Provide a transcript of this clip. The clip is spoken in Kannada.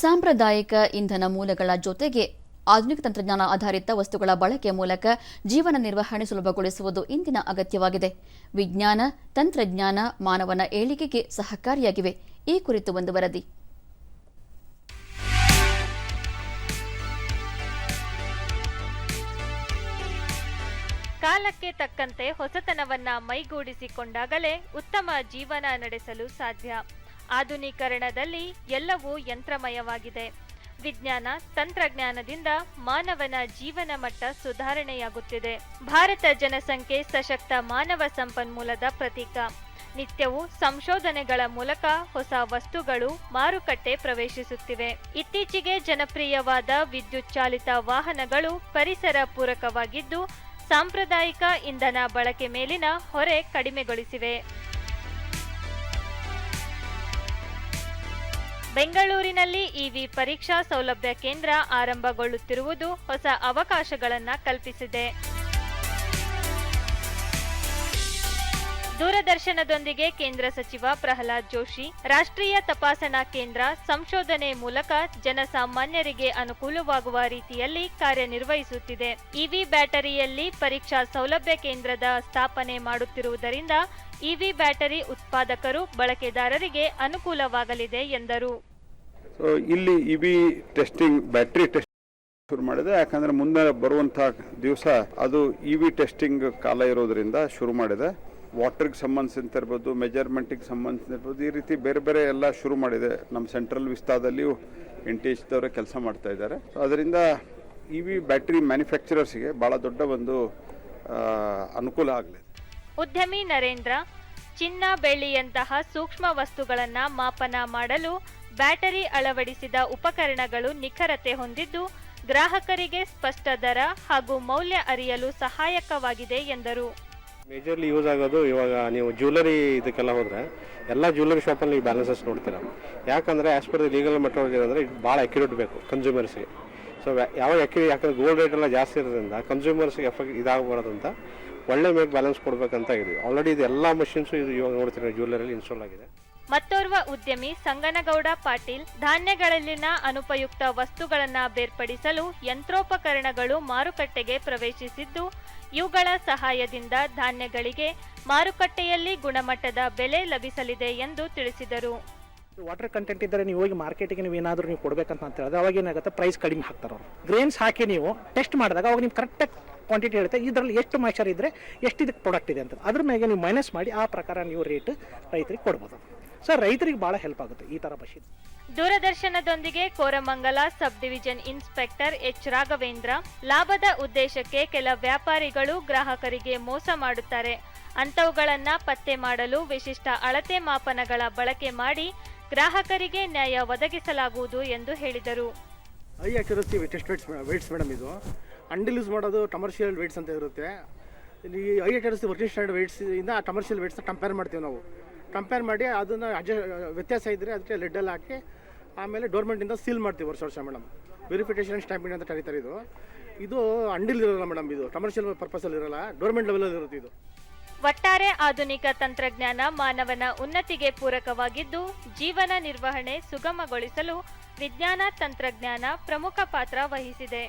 ಸಾಂಪ್ರದಾಯಿಕ ಇಂಧನ ಮೂಲಗಳ ಜೊತೆಗೆ ಆಧುನಿಕ ತಂತ್ರಜ್ಞಾನ ಆಧಾರಿತ ವಸ್ತುಗಳ ಬಳಕೆ ಮೂಲಕ ಜೀವನ ನಿರ್ವಹಣೆ ಸುಲಭಗೊಳಿಸುವುದು ಇಂದಿನ ಅಗತ್ಯವಾಗಿದೆ. ವಿಜ್ಞಾನ, ತಂತ್ರಜ್ಞಾನ, ಮಾನವನ ಏಳಿಗೆಗೆ ಸಹಕಾರಿಯಾಗಿವೆ. ಈ ಕುರಿತು ಒಂದು ವರದಿ. ಕಾಲಕ್ಕೆ ತಕ್ಕಂತೆ ಹೊಸತನವನ್ನ ಮೈಗೂಡಿಸಿಕೊಂಡಾಗಲೇ ಉತ್ತಮ ಜೀವನ ನಡೆಸಲು ಸಾಧ್ಯ. ಆಧುನೀಕರಣದಲ್ಲಿ ಎಲ್ಲವೂ ಯಂತ್ರಮಯವಾಗಿದೆ. ವಿಜ್ಞಾನ ತಂತ್ರಜ್ಞಾನದಿಂದ ಮಾನವನ ಜೀವನ ಮಟ್ಟ ಸುಧಾರಣೆಯಾಗುತ್ತಿದೆ. ಭಾರತ ಜನಸಂಖ್ಯೆ ಸಶಕ್ತ ಮಾನವ ಸಂಪನ್ಮೂಲದ ಪ್ರತೀಕ. ನಿತ್ಯವೂ ಸಂಶೋಧನೆಗಳ ಮೂಲಕ ಹೊಸ ವಸ್ತುಗಳು ಮಾರುಕಟ್ಟೆ ಪ್ರವೇಶಿಸುತ್ತಿವೆ. ಇತ್ತೀಚೆಗೆ ಜನಪ್ರಿಯವಾದ ವಿದ್ಯುತ್ ಚಾಲಿತ ವಾಹನಗಳು ಪರಿಸರ ಪೂರಕವಾಗಿದ್ದು, ಸಾಂಪ್ರದಾಯಿಕ ಇಂಧನ ಬಳಕೆ ಮೇಲಿನ ಹೊರೆ ಕಡಿಮೆಗೊಳಿಸಿವೆ. ಬೆಂಗಳೂರಿನಲ್ಲಿ ಇವಿ ಪರೀಕ್ಷಾ ಸೌಲಭ್ಯ ಕೇಂದ್ರ ಆರಂಭಗೊಳ್ಳುತ್ತಿರುವುದು ಹೊಸ ಅವಕಾಶಗಳನ್ನು ಕಲ್ಪಿಸಿದೆ. ದೂರದರ್ಶನದೊಂದಿಗೆ ಕೇಂದ್ರ ಸಚಿವ ಪ್ರಹ್ಲಾದ್ ಜೋಶಿ, ರಾಷ್ಟ್ರೀಯ ತಪಾಸಣಾ ಕೇಂದ್ರ ಸಂಶೋಧನೆ ಮೂಲಕ ಜನಸಾಮಾನ್ಯರಿಗೆ ಅನುಕೂಲವಾಗುವ ರೀತಿಯಲ್ಲಿ ಕಾರ್ಯನಿರ್ವಹಿಸುತ್ತಿದೆ. ಇವಿ ಬ್ಯಾಟರಿಯಲ್ಲಿ ಪರೀಕ್ಷಾ ಸೌಲಭ್ಯ ಕೇಂದ್ರದ ಸ್ಥಾಪನೆ ಮಾಡುತ್ತಿರುವುದರಿಂದ ಇವಿ ಬ್ಯಾಟರಿ ಉತ್ಪಾದಕರು ಬಳಕೆದಾರರಿಗೆ ಅನುಕೂಲವಾಗಲಿದೆ ಎಂದರು. ಇಲ್ಲಿ E B testing battery test ಶುರು ಮಾಡಿದೆ. ಯಾಕಂದ್ರೆ ಮುಂದೆ ಬರುವಂಥ ದಿವಸ ಅದು ಇ ವಿ ಟೆಸ್ಟಿಂಗ್ ಕಾಲ ಇರೋದ್ರಿಂದ ಶುರು ಮಾಡಿದೆ. ವಾಟರ್ಗೆ ಸಂಬಂಧಿಸಿರ್ಬೋದು ಮೆಜರ್ಮೆಂಟಿಗೆ ಸಂಬಂಧಿಸಿರ್ಬೋದು ಈ ರೀತಿ ಬೇರೆ ಬೇರೆ ಎಲ್ಲ ಶುರು ಮಾಡಿದೆ. ನಮ್ಮ ಸೆಂಟ್ರಲ್ ವಿಸ್ತಾದಲ್ಲಿಯೂ ಎನ್ ಟಿ ಎಚ್ದವರೇ ಕೆಲಸ ಮಾಡ್ತಾ ಇದ್ದಾರೆ. ಅದರಿಂದ ಇ ವಿ ಬ್ಯಾಟ್ರಿ ಮ್ಯಾನುಫ್ಯಾಕ್ಚರರ್ಸ್ಗೆ ಭಾಳ ದೊಡ್ಡ ಒಂದು ಅನುಕೂಲ ಆಗಲಿದೆ. ಉದ್ಯಮಿ ನರೇಂದ್ರ, ಚಿನ್ನ ಬೆಳ್ಳಿಯಂತಹ ಸೂಕ್ಷ್ಮ ವಸ್ತುಗಳನ್ನು ಮಾಪನ ಮಾಡಲು ಬ್ಯಾಟರಿ ಅಳವಡಿಸಿದ ಉಪಕರಣಗಳು ನಿಖರತೆ ಹೊಂದಿದ್ದು, ಗ್ರಾಹಕರಿಗೆ ಸ್ಪಷ್ಟ ದರ ಹಾಗೂ ಮೌಲ್ಯ ಅರಿಯಲು ಸಹಾಯಕವಾಗಿದೆ ಎಂದರು. ಮೇಜರ್ಲಿ ಯೂಸ್ ಆಗೋದು ಇವಾಗ ನೀವು ಜ್ಯುವೆಲರಿ ಇದಕ್ಕೆಲ್ಲ ಹೋದರೆ ಎಲ್ಲ ಜ್ಯುವೆಲರಿ ಶಾಪಲ್ಲಿ ನೀವು ಬ್ಯಾಲೆನ್ಸಸ್ ನೋಡ್ತೀರಾ. ಯಾಕಂದರೆ ಆಸ್ ಪರ್ ಲೀಗಲ್ ಮೆಟ್ರಾಲಜಿ ಅಂದರೆ ಇದು ಭಾಳ ಅಕ್ಯುರೇಟ್ ಬೇಕು ಕನ್ಸ್ಯೂಮರ್ಸ್ಗೆ ಸೊ ಯಾವಾಗ ಅಕ್ಯುರಿ ಯಾಕಂದ್ರೆ ಗೋಲ್ಡ್ ರೇಟ್ ಎಲ್ಲ ಜಾಸ್ತಿ ಇರೋದ್ರಿಂದ ಕನ್ಸ್ಯೂಮರ್ಸ್ಗೆ ಎಫೆಕ್ಟ್ ಅಂತ ಒಳ್ಳೆ ಮೇಕ್ ಬ್ಯಾಲೆನ್ಸ್ ಕೊಡಬೇಕಂತ ಇದೆ ಆಲ್ರೆಡಿ ಇದು ಎಲ್ಲ ಮಷಿನ್ಸು ಇದು ಇವಾಗ ನೋಡ್ತೀರಾ ಜ್ಯುವೆಲರಿಲಿ ಇನ್ಸ್ಟಾಲ್ ಆಗಿದೆ. ಮತ್ತೋರ್ವ ಉದ್ಯಮಿ ಸಂಗನಗೌಡ ಪಾಟೀಲ್ ಧಾನ್ಯಗಳಲ್ಲಿನ ಅನುಪಯುಕ್ತ ವಸ್ತುಗಳನ್ನು ಬೇರ್ಪಡಿಸಲು ಯಂತ್ರೋಪಕರಣಗಳು ಮಾರುಕಟ್ಟೆಗೆ ಪ್ರವೇಶಿಸಿದ್ದು, ಇವುಗಳ ಸಹಾಯದಿಂದ ಧಾನ್ಯಗಳಿಗೆ ಮಾರುಕಟ್ಟೆಯಲ್ಲಿ ಗುಣಮಟ್ಟದ ಬೆಲೆ ಲಭಿಸಲಿದೆ ಎಂದು ತಿಳಿಸಿದರು. ವಾಟರ್ ಕಂಟೆಂಟ್ ಇದ್ದರೆ ನೀವು ಹೋಗಿ ಮಾರ್ಕೆಟಿಗೆ ನೀವು ಏನಾದರೂ ನೀವು ಕೊಡಬೇಕಂತ ಹೇಳಿದ್ರೆ ಅವಾಗ ಏನಾಗುತ್ತೆ? ಪ್ರೈಸ್ ಕಡಿಮೆ ಹಾಕ್ತಾರೆ ಅವರು. ಗ್ರೇನ್ಸ್ ಹಾಕಿ ನೀವು ಟೆಸ್ಟ್ ಮಾಡಿದಾಗ ಅವಾಗ ನೀವು ಕರೆಕ್ಟಾಗಿ ಕ್ವಾಂಟಿಟಿ ಇರುತ್ತೆ ಇದರಲ್ಲಿ ಎಷ್ಟು ಮಾಯ್ಚರ್ ಇದ್ದರೆ ಎಷ್ಟು ಇದಕ್ಕೆ ಪ್ರಾಡಕ್ಟ್ ಇದೆ ಅಂತ ಅದ್ರ ಮೇಲೆ ನೀವು ಮೈನಸ್ ಮಾಡಿ ಆ ಪ್ರಕಾರ ನೀವು ರೇಟ್ ರೈತರಿಗೆ ಕೊಡ್ಬೋದು. ಸರ್ ರೈತರಿಗೆ ಭಾಳ ಹೆಲ್ಪ್ ಆಗುತ್ತೆ ಈ ಥರ machine ದೂರದರ್ಶನದೊಂದಿಗೆ Koramangala sub division inspector H Raghavendra. ಲಾಭದ ಉದ್ದೇಶಕ್ಕೆ ಕೆಲ ವ್ಯಾಪಾರಿಗಳು ಗ್ರಾಹಕರಿಗೆ ಮೋಸ ಮಾಡುತ್ತಾರೆ. ಅಂಥವುಗಳನ್ನು ಪತ್ತೆ ಮಾಡಲು ವಿಶಿಷ್ಟ ಅಳತೆ ಮಾಪನಗಳ ಬಳಕೆ ಮಾಡಿ ಗ್ರಾಹಕರಿಗೆ ನ್ಯಾಯ ಒದಗಿಸಲಾಗುವುದು ಎಂದು ಹೇಳಿದರು. I accuracy test weights weights madam ಇದು. ಅಂಡಿಲ್ ಯೂಸ್ ಮಾಡೋದು ಕಮರ್ಷಿಯಲ್ ವೇಟ್ಸ್ ಅಂತ ಇರುತ್ತೆ. ಇಲ್ಲಿ ಐಟರ್ಸ್ ವರ್ಕಿಂಗ್ ಸ್ಟ್ಯಾಂಡರ್ಡ್ ವೇಟ್ಸ್ ಇಂದ ಕಮರ್ಷಿಯಲ್ ವೇಟ್ಸ್ನ ಕಂಪೇರ್ ಮಾಡ್ತೀವಿ ನಾವು. ಕಂಪೇರ್ ಮಾಡಿ ಅದನ್ನು ಅಡ್ಜಸ್ಟ್ ವ್ಯತ್ಯಾಸ ಇದ್ದರೆ ಅದಕ್ಕೆ ಲೆಡ್ಡಲ್ಲಿ ಹಾಕಿ, ಆಮೇಲೆ ಡೋರ್ಮೆಂಟಿಂದ ಸೀಲ್ ಮಾಡ್ತೀವಿ ವರ್ಷ ವರ್ಷ ಮೇಡಮ್ ವೆರಿಫಿಕೇಷನ್ ಸ್ಟ್ಯಾಂಪಿಂಗ್ ಅಂತ ಕರೀತಾರೆ ಇದು. ಇದು ಅಂಡಿಲ್ ಇರೋಲ್ಲ ಮೇಡಮ್ ಇದು. ಕಮರ್ಷಿಯಲ್ ಪರ್ಪಸಲ್ಲಿ ಇರೋಲ್ಲ. ಡೋರ್ಮೆಂಟ್ ಲೆವೆಲಲ್ಲಿ ಇರುತ್ತೆ ಇದು. ಒಟ್ಟಾರೆ ಆಧುನಿಕ ತಂತ್ರಜ್ಞಾನ ಮಾನವನ ಉನ್ನತಿಗೆ ಪೂರಕವಾಗಿದ್ದು, ಜೀವನ ನಿರ್ವಹಣೆ ಸುಗಮಗೊಳಿಸಲು ವಿಜ್ಞಾನ ತಂತ್ರಜ್ಞಾನ ಪ್ರಮುಖ ಪಾತ್ರ ವಹಿಸಿದೆ.